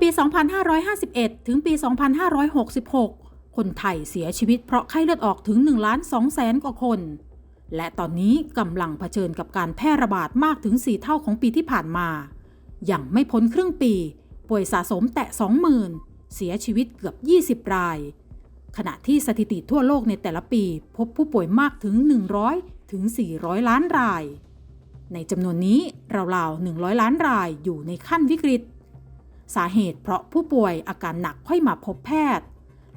ปี 2551 ถึงปี 2566 คนไทยเสียชีวิตเพราะไข้เลือดออกถึง1ล้าน2แสนกว่าคน และตอนนี้กำลังเผชิญกับการแพร่ระบาดมากถึง 4 เท่าของปีที่ผ่านมา อย่างไม่พ้นครึ่งปี ป่วยสะสมแตะ 20,000 เสียชีวิตเกือบ 20 ราย ขณะที่สถิติทั่วโลกในแต่ละปี พบผู้ป่วยมากถึง 100 ถึง 400 ล้านราย ในจำนวนนี้ราวๆ 100 ล้านรายอยู่ในขั้นวิกฤต สาเหตุเพราะผู้ป่วยอาการหนักค่อยมาพบแพทย์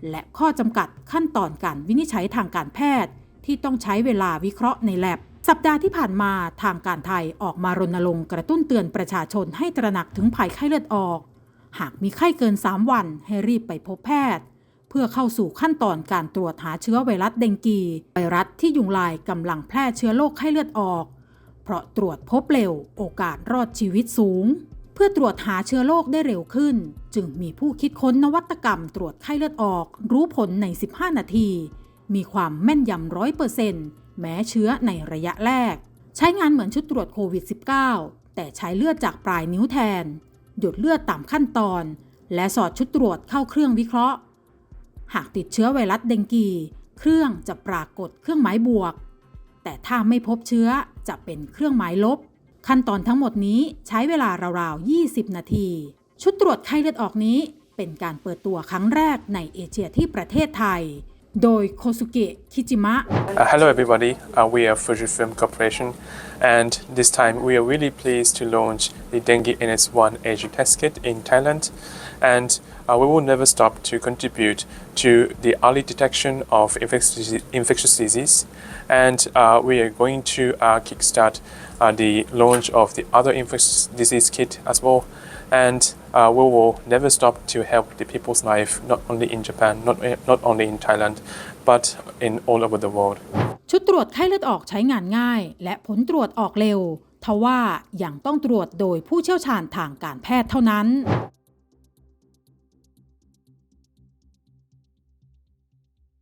และข้อจำกัดขั้นตอนการวินิจฉัยทางการแพทย์ ที่ต้องใช้เวลาวิเคราะห์ในแลบสัปดาห์ที่ผ่านมาทางการไทยออกมารณรงค์กระตุ้นเตือนประชาชนให้ตระหนักถึงภัยไข้เลือดออก หากมีไข้เกิน 3 วันให้รีบไปพบแพทย์ เพื่อเข้าสู่ขั้นตอนการตรวจหาเชื้อไวรัสเดงกี ไวรัสที่ยุงลายกำลังแพร่เชื้อโรคไข้เลือดออก เพราะตรวจพบเร็วโอกาสรอดชีวิตสูง เพื่อตรวจหาเชื้อโรคได้เร็วขึ้น จึงมีผู้คิดค้นนวัตกรรมตรวจไข้เลือดออก รู้ผลใน 15 นาที มีความแม่นยำร้อยเปอร์เซ็นต์แม้เชื้อในระยะแรก ใช้งานเหมือนชุดตรวจโควิด -19 แต่ใช้เลือดจากปลายนิ้วแทน หยดเลือดตามขั้นตอน และสอดชุดตรวจเข้าเครื่องวิเคราะห์ หากติดเชื้อไวรัสเดงกี เครื่องจะปรากฏเครื่องหมายบวก แต่ถ้าไม่พบเชื้อจะเป็นเครื่องหมายลบ ขั้นตอนทั้งหมดนี้ใช้เวลาราวๆ 20 นาที ชุดตรวจไข้เลือดออกนี้ เป็นการเปิดตัวครั้งแรกในเอเชียที่ประเทศไทย โดยโคสุเกะคิจิมะ Hello everybody. Uh, we are Fujifilm Corporation, and this time we are really pleased to launch the Dengue NS1 AG test kit in Thailand. And uh, we will never stop to contribute to the early detection of infectious disease- infectious disease. And uh, we are going to uh, kickstart uh, the launch of the other infectious disease kit as well. And uh, we will never stop to help the people's life, not only in Japan, not, not only in Thailand, but in all over the world. ชุดตรวจไข้เลือดออกใช้งานง่าย และผลตรวจออกเร็ว ทว่ายังต้องตรวจโดยผู้เชี่ยวชาญทางการแพทย์เท่านั้น